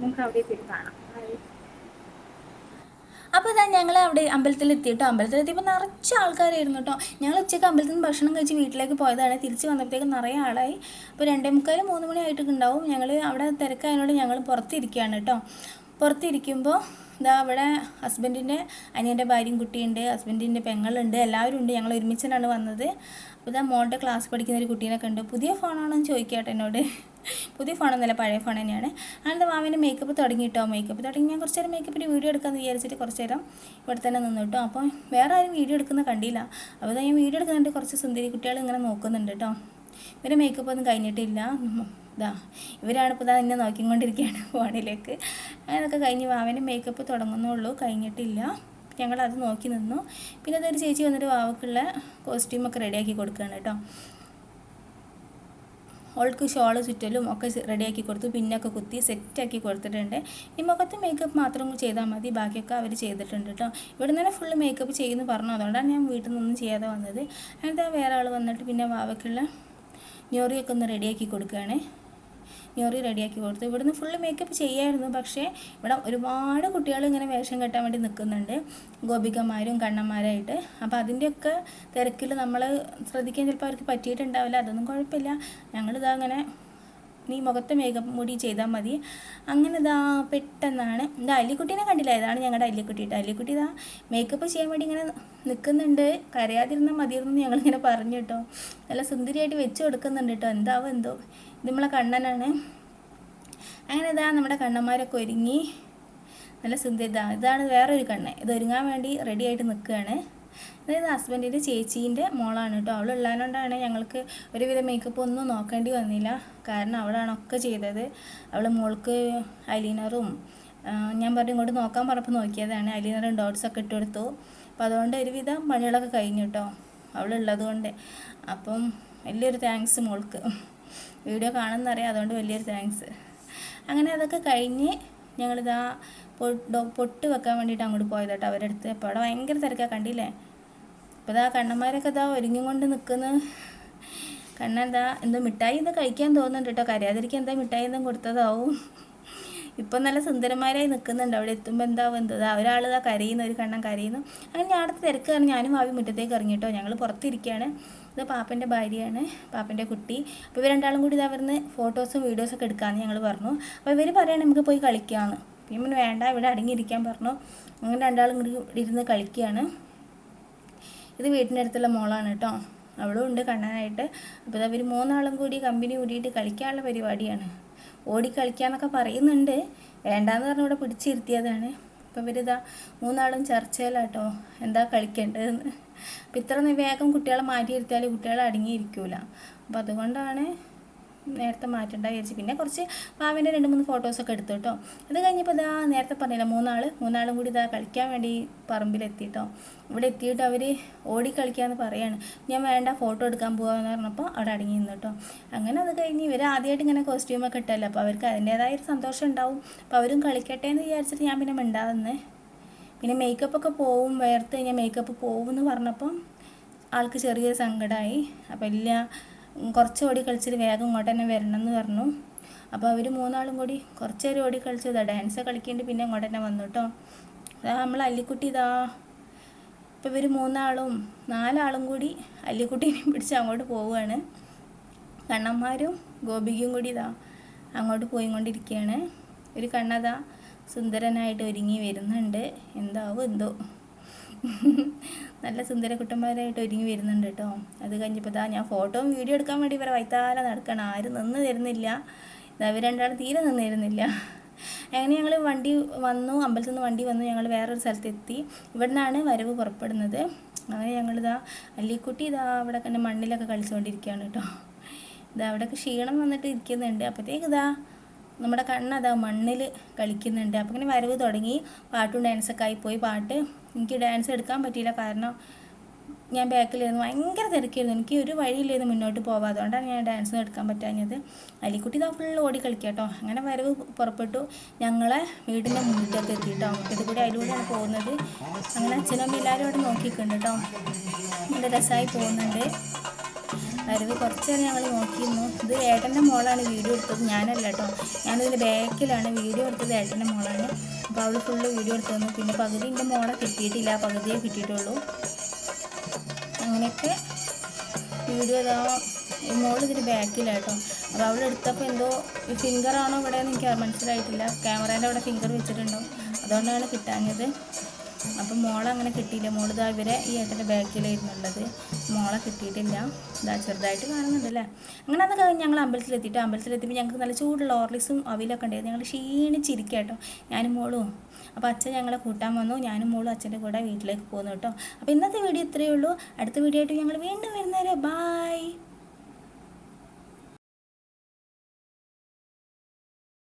നമുക്ക് അവിടെ പോയി കാണാം. അപ്പോൾ ഇതാ ഞങ്ങൾ അവിടെ അമ്പലത്തിൽ എത്തിയിട്ടോ അമ്പലത്തിൽ എത്തിയപ്പോൾ നിറച്ച് ആൾക്കാരായിരുന്നു കേട്ടോ. ഞങ്ങൾ ഉച്ചയ്ക്ക് അമ്പലത്തിൽ നിന്ന് ഭക്ഷണം കഴിച്ച് വീട്ടിലേക്ക് പോയതാണ്. തിരിച്ച് വന്നപ്പോഴത്തേക്ക് നിറയെ ആളായി. അപ്പോൾ രണ്ടേ മുക്കാൽ മൂന്ന് മണി ആയിട്ടൊക്കെ ഉണ്ടാവും. ഞങ്ങൾ അവിടെ തിരക്കായതിനോട് ഞങ്ങൾ പുറത്തിരിക്കുകയാണ് കേട്ടോ. പുറത്തിരിക്കുമ്പോൾ ഇതാ അവിടെ ഹസ്ബൻഡിന്റെ അനിയന്റെ ഭാര്യയും കുട്ടിയുണ്ട്. ഹസ്ബൻഡിന്റെ പെങ്ങളുണ്ട്. എല്ലാവരും ഉണ്ട് ഞങ്ങൾ ഒരുമിച്ചാണ് വന്നത്. അപ്പോൾ ഇതാ മോളുടെ ക്ലാസ് പഠിക്കുന്ന ഒരു കുട്ടീനെ കണ്ടു. പുതിയ ഫോണാണോ എന്ന് ചോദിക്കട്ടെ എന്നോട്. പുതിയ ഫോണൊന്നുമല്ല പഴയ ഫോൺ തന്നെയാണ്. അങ്ങനത്തെ മാമിന്റെ മേക്കപ്പ് തുടങ്ങി തുടങ്ങിയിട്ടോ മേക്കപ്പ് തുടങ്ങി ഞാൻ കുറച്ച് നേരം മേക്കപ്പിന്റെ വീഡിയോ എടുക്കാമെന്ന് വിചാരിച്ചിട്ട് കുറച്ച് നേരം ഇവിടെ തന്നെ നിന്നു കേട്ടോ അപ്പോൾ വേറെ ആരും വീഡിയോ എടുക്കുന്ന കണ്ടില്ല. അപ്പോൾ ഞാൻ വീഡിയോ എടുക്കുന്നുണ്ട്. കുറച്ച് സുന്ദരി കുട്ടികൾ ഇങ്ങനെ നോക്കുന്നുണ്ട് കേട്ടോ ഇവരെ മേക്കപ്പ് ഒന്നും കഴിഞ്ഞിട്ടില്ല. ഇതാ. ഇവരാണ് ഇപ്പോൾ ഇതാ എന്നെ നോക്കിക്കൊണ്ടിരിക്കുകയാണ് ഫോണിലേക്ക്. അതൊക്കെ കഴിഞ്ഞ് വാവന്റെ മേക്കപ്പ് തുടങ്ങുന്നുള്ളൂ. കഴിഞ്ഞിട്ടില്ല. ഞങ്ങളത് നോക്കി നിന്നു. പിന്നെ അതൊരു ചേച്ചി വന്നിട്ട് വാവക്കുള്ള കോസ്റ്റ്യൂമൊക്കെ റെഡിയാക്കി കൊടുക്കുകയാണ് കേട്ടോ. ഓൾക്ക് ഷോൾ ചുറ്റലും ഒക്കെ റെഡിയാക്കി കൊടുത്തു. പിന്നൊക്കെ കുത്തി സെറ്റാക്കി കൊടുത്തിട്ടുണ്ട്. ഈ മുഖത്ത് മേക്കപ്പ് മാത്രം ചെയ്താൽ മതി. ബാക്കിയൊക്കെ അവർ ചെയ്തിട്ടുണ്ട് കേട്ടോ. ഇവിടെ നിന്ന് തന്നെ ഫുള്ള് മേക്കപ്പ് ചെയ്യുന്നു പറഞ്ഞു. അതുകൊണ്ടാണ് ഞാൻ വീട്ടിൽ നിന്നൊന്നും ചെയ്യാതെ വന്നത്. എന്നിട്ട് വേറെ ആൾ വന്നിട്ട് പിന്നെ വാവക്കുള്ള ഞൊറിയൊക്കെ ഒന്ന് റെഡിയാക്കി കൊടുക്കുകയാണ്. ഞൊറി റെഡിയാക്കി കൊടുത്തു. ഇവിടുന്ന് ഫുള്ള് മേക്കപ്പ് ചെയ്യായിരുന്നു. പക്ഷേ ഇവിടെ ഒരുപാട് കുട്ടികൾ ഇങ്ങനെ വേഷം കെട്ടാൻ വേണ്ടി നിൽക്കുന്നുണ്ട് ഗോപികമാരും കണ്ണന്മാരായിട്ട്. അപ്പോൾ അതിന്റെയൊക്കെ തിരക്കിൽ നമ്മൾ ശ്രദ്ധിക്കാൻ ചിലപ്പോൾ അവർക്ക് പറ്റിയിട്ടുണ്ടാവില്ല. അതൊന്നും കുഴപ്പമില്ല. ഞങ്ങളിതാ അങ്ങനെ നീ മുഖത്തെ മേക്കപ്പ് മുടി ചെയ്താൽ മതി. അങ്ങനെ ഇതാ പെട്ടെന്നാണ്. ഇതാ അല്ലിക്കുട്ടീനെ കണ്ടില്ല? ഇതാണ് ഞങ്ങളുടെ അല്ലിക്കുട്ടി കേട്ടോ അല്ലിക്കുട്ടി ഇതാ മേക്കപ്പ് ചെയ്യാൻ വേണ്ടി ഇങ്ങനെ നിൽക്കുന്നുണ്ട് കരയാതിരുന്നാൽ മതിയിരുന്നു ഞങ്ങളിങ്ങനെ പറഞ്ഞു കേട്ടോ നല്ല സുന്ദരിയായിട്ട് വെച്ച് കൊടുക്കുന്നുണ്ട് കേട്ടോ എന്താവും എന്തോ. ഇത് നമ്മളെ കണ്ണനാണ്. അങ്ങനെ ഇതാ നമ്മുടെ കണ്ണന്മാരൊക്കെ ഒരുങ്ങി. നല്ല സുന്ദരി ഇതാണ് ഇതാണ് വേറൊരു കണ്ണ്. ഇത് ഒരുങ്ങാൻ വേണ്ടി റെഡി ആയിട്ട് നിൽക്കുകയാണ് അതായത് ഹസ്ബൻഡിന്റെ ചേച്ചീന്റെ മോളാണ് കേട്ടോ. അവൾ ഉള്ളതുകൊണ്ടാണ് ഞങ്ങൾക്ക് ഒരുവിധം മേക്കപ്പ് ഒന്നും നോക്കേണ്ടി വന്നില്ല. കാരണം അവളാണ് ഒക്കെ ചെയ്തത്. അവൾ മോൾക്ക് ഐലീനറും ഞാൻ പറഞ്ഞു ഇങ്ങോട്ട് നോക്കാൻ പറഞ്ഞപ്പോൾ നോക്കിയതാണ്. ഐലീനറും ഡോട്ട്സൊക്കെ ഇട്ട് കൊടുത്തു. അപ്പോൾ അതുകൊണ്ട് ഒരുവിധം പണികളൊക്കെ കഴിഞ്ഞു കേട്ടോ. അവളുള്ളത് കൊണ്ട് അപ്പം വലിയൊരു താങ്ക്സ് മോൾക്ക്. വീഡിയോ കാണുന്നറിയാം അതുകൊണ്ട് വലിയൊരു താങ്ക്സ് അങ്ങനെ അതൊക്കെ കഴിഞ്ഞ് ഞങ്ങളിതാ പൊട്ട് വെക്കാൻ വേണ്ടിയിട്ട് അങ്ങോട്ട് പോയത് കേട്ടോ അവരുടെ അടുത്ത്. അപ്പോൾ അവിടെ ഭയങ്കര തിരക്കാണ് കണ്ടില്ലേ? അപ്പോൾ ഇതാ കണ്ണന്മാരൊക്കെ ഇതാ ഒരുങ്ങി കൊണ്ട് നിൽക്കുന്നു കണ്ണെന്താ എന്തോ മിഠായി എന്താ കഴിക്കാൻ തോന്നുന്നുണ്ട് കേട്ടോ കരയാതിരിക്കാൻ എന്താ മിഠായി എന്തും കൊടുത്തതാവും. ഇപ്പം നല്ല സുന്ദരന്മാരായി നിൽക്കുന്നുണ്ട്. അവിടെ എത്തുമ്പോൾ എന്താ വന്നത്? ഒരാൾ ഇതാ കരയുന്നു ഒരു കണ്ണം കരയുന്നു. അങ്ങനെ ഞാൻ അടുത്ത് തിരക്കാണ്. ഞാനും ഭാവി മുറ്റത്തേക്ക് ഇറങ്ങിയിട്ടോ ഞങ്ങൾ പുറത്തിരിക്കുകയാണ് ഇത് പാപ്പന്റെ ഭാര്യയാണ് പാപ്പന്റെ കുട്ടി. അപ്പോൾ ഇവർ രണ്ടാളും കൂടി ഇത് അവിടുന്ന് ഫോട്ടോസും വീഡിയോസൊക്കെ എടുക്കാമെന്ന് ഞങ്ങൾ പറഞ്ഞു. അപ്പോൾ ഇവർ പറയണം നമുക്ക് പോയി കളിക്കാമെന്ന് പിന്നെ വേണ്ട ഇവിടെ അടങ്ങിയിരിക്കാൻ പറഞ്ഞു. അങ്ങനെ രണ്ടാളും കൂടി ഇരുന്ന് കളിക്കുകയാണ്. ഇത് വീട്ടിന്റെ അടുത്തുള്ള മോളാണ് കേട്ടോ. അവളും ഉണ്ട് കണ്ണനായിട്ട്. അപ്പോൾ അവർ മൂന്നാളും കൂടി കമ്പനി കൂടിയിട്ട് കളിക്കാനുള്ള പരിപാടിയാണ്. ഓടി കളിക്കാന്നൊക്കെ പറയുന്നുണ്ട്. വേണ്ടാന്ന് പറഞ്ഞ് ഇവിടെ പിടിച്ചിരുത്തിയതാണ്. അപ്പോൾ ഇവരിതാ മൂന്നാളും ചർച്ചയിലാട്ടോ. എന്താ കളിക്കേണ്ടതെന്ന്. അപ്പം ഇത്ര വേഗം കുട്ടികളെ മാറ്റിയിരുത്തിയാൽ കുട്ടികളെ അടങ്ങിയിരിക്കൂല. അപ്പം അതുകൊണ്ടാണ് നേരത്തെ മാറ്റേണ്ട വിചാരിച്ചു. പിന്നെ കുറച്ച് പാവിന്റെ രണ്ട് മൂന്ന് ഫോട്ടോസൊക്കെ എടുത്തു കേട്ടോ അത് കഴിഞ്ഞപ്പോൾ ഇതാ നേരത്തെ പറഞ്ഞില്ല മൂന്നാൾ മൂന്നാളും കൂടി ഇതാ കളിക്കാൻ വേണ്ടി പറമ്പിലെത്തി കേട്ടോ ഇവിടെ എത്തിയിട്ട് അവർ ഓടി കളിക്കാമെന്ന് പറയാണ്. ഞാൻ വേണ്ട ഫോട്ടോ എടുക്കാൻ പോകാമെന്ന് പറഞ്ഞപ്പോൾ അവിടെ അടങ്ങി നിന്നു കേട്ടോ അങ്ങനെ അത് കഴിഞ്ഞ് ഇവർ ആദ്യമായിട്ട് ഇങ്ങനെ കോസ്റ്റ്യൂമൊക്കെ ഇട്ടല്ലോ. അപ്പോൾ അവർക്ക് അതിന്റേതായ ഒരു സന്തോഷം ഉണ്ടാവും. അപ്പോൾ അവരും കളിക്കട്ടെ എന്ന് വിചാരിച്ചിട്ട് ഞാൻ പിന്നെ മിണ്ടാതെന്ന്. പിന്നെ മേക്കപ്പൊക്കെ പോവും വേർത്ത് കഴിഞ്ഞാൽ മേക്കപ്പ് പോവും എന്ന് പറഞ്ഞപ്പം ആൾക്ക് ചെറിയ സങ്കടമായി അപ്പോൾ ഇല്ല കുറച്ച് ഓടി കളിച്ചിട്ട് വേഗം ഇങ്ങോട്ട് തന്നെ വരണം എന്ന് പറഞ്ഞു. അപ്പോൾ അവർ മൂന്നാളും കൂടി കുറച്ച് നേരം ഓടി കളിച്ചതാ. ഡാൻസ് കളിക്കേണ്ടി പിന്നെ ഇങ്ങോട്ട് തന്നെ വന്നു കേട്ടോ അതാ നമ്മൾ അല്ലിക്കുട്ടി ഇതാ ഇപ്പോൾ ഇവർ മൂന്നാളും നാലാളും കൂടി അല്ലിക്കുട്ടീനെയും പിടിച്ച് അങ്ങോട്ട് പോവുകയാണ് കണ്ണന്മാരും ഗോപികയും കൂടി ഇതാ അങ്ങോട്ട് പോയിക്കൊണ്ടിരിക്കുകയാണ് ഒരു കണ്ണതാ സുന്ദരനായിട്ട് ഒരുങ്ങി വരുന്നുണ്ട്. എന്താവും എന്തോ. നല്ല സുന്ദര കുട്ടന്മാരായിട്ട് ഒരുങ്ങി വരുന്നുണ്ട് കേട്ടോ. അത് കഴിഞ്ഞപ്പോൾ ഇതാ ഞാൻ ഫോട്ടോയും വീഡിയോ എടുക്കാൻ വേണ്ടി ഇവരെ വൈത്താല നടക്കണം. ആരും നിന്ന് തരുന്നില്ല. അവർ രണ്ടാളും തീരെ നിന്ന് തരുന്നില്ല. അങ്ങനെ ഞങ്ങൾ വണ്ടി വന്നു അമ്പലത്തിൽ നിന്ന് വണ്ടി വന്നു ഞങ്ങൾ വേറൊരു സ്ഥലത്തെത്തി. ഇവിടെ നിന്നാണ് വരവ് പുറപ്പെടുന്നത്. അങ്ങനെ ഞങ്ങളിതാ അല്ലിക്കുട്ടി ഇതാ അവിടെ കണ്ട് മണ്ണിലൊക്കെ കളിച്ചുകൊണ്ടിരിക്കുകയാണ് കേട്ടോ. ഇതാ അവിടെയൊക്കെ ക്ഷീണം വന്നിട്ട് ഇരിക്കുന്നുണ്ട്. അപ്പോഴത്തേക്ക് ഇതാ നമ്മുടെ കണ്ണതാ മണ്ണിൽ കളിക്കുന്നുണ്ട്. അപ്പോൾ ഇങ്ങനെ വരവ് തുടങ്ങി. പാട്ടും ഡാൻസൊക്കെ പോയി പാട്ട് എനിക്ക് ഡാൻസ് എടുക്കാൻ പറ്റിയില്ല. കാരണം ഞാൻ ബാക്കിലായിരുന്നു ഭയങ്കര തിരക്കായിരുന്നു. എനിക്ക് ഒരു വഴിയില്ലായിരുന്നു മുന്നോട്ട് പോകാം അതുകൊണ്ടാണ് ഞാൻ ഡാൻസ് എടുക്കാൻ പറ്റാഞ്ഞത്. അലിക്കുട്ടി ഇതാ ഫുള്ള് ഓടി കളിക്കാട്ടോ അങ്ങനെ വരവ് പുറപ്പെട്ടു. ഞങ്ങളെ വീടിന്റെ മുറ്റത്ത് എത്തി കേട്ടോ മുറ്റത്ത് കൂടി അതിലൂടെയാണ് പോകുന്നത്. അങ്ങനെ അച്ഛനും എല്ലാവരും അവിടെ നോക്കിയിട്ടുണ്ട് കേട്ടോ നല്ല രസമായി പോകുന്നുണ്ട്. അതായത് കുറച്ച് നേരം ഞങ്ങൾ നോക്കിയിരുന്നു. ഇത് ഏട്ടന്റെ മോളാണ് വീഡിയോ എടുത്തത്. ഞാനല്ല കേട്ടോ. ഞാനിതിന്റെ ബാക്കിലാണ് വീഡിയോ എടുത്തത് ഏട്ടന്റെ മോളാണ്. അപ്പോൾ അവൾ ഫുള്ള് വീഡിയോ എടുത്തു തന്നു. പിന്നെ പകുതി എന്റെ മോളെ കിട്ടിയിട്ടില്ല. പകുതിയേ കിട്ടിയിട്ടുള്ളൂ. അങ്ങനെയൊക്കെ വീഡിയോ ഇതാ മോൾ ഇതിന്റെ ബാക്കിലാട്ടോ അപ്പോൾ അവൾ എടുത്തപ്പോൾ എന്തോ ഫിംഗറാണോ ഇവിടെ എനിക്ക് മനസ്സിലായിട്ടില്ല. ക്യാമറേന്റെ അവിടെ ഫിംഗർ വെച്ചിട്ടുണ്ടോ അതുകൊണ്ടാണ് കിട്ടാഞ്ഞത്. അപ്പം മോളെ അങ്ങനെ കിട്ടിയില്ല. മോൾ ഇതാ ഇവരെ ഈ ഏട്ടന്റെ ബാക്കിലായിരുന്നുള്ളത്. മോളെ കിട്ടിയിട്ടില്ല. ഇതാ ചെറുതായിട്ട് കാണുന്നുണ്ട് അല്ലേ അങ്ങനെ അത് കഴിഞ്ഞ് ഞങ്ങൾ അമ്പലത്തിലെത്തിയിട്ട് അമ്പലത്തിലെത്തിയപ്പോൾ ഞങ്ങൾക്ക് നല്ല ചൂടുള്ള ഓർലിസും അവിലൊക്കെ ഉണ്ടായിരുന്നു. ഞങ്ങൾ ക്ഷീണിച്ചിരിക്കുക കേട്ടോ ഞാനും മോളും. അപ്പോൾ അച്ഛൻ ഞങ്ങളെ കൂട്ടാൻ വന്നു. ഞാനും മോളും അച്ഛന്റെ കൂടെ വീട്ടിലേക്ക് പോകുന്നു കേട്ടോ അപ്പോൾ ഇന്നത്തെ വീഡിയോ ഇത്രയേ ഉള്ളൂ. അടുത്ത വീഡിയോ ആയിട്ട് ഞങ്ങൾ വീണ്ടും വരുന്നവരെ. ബായ്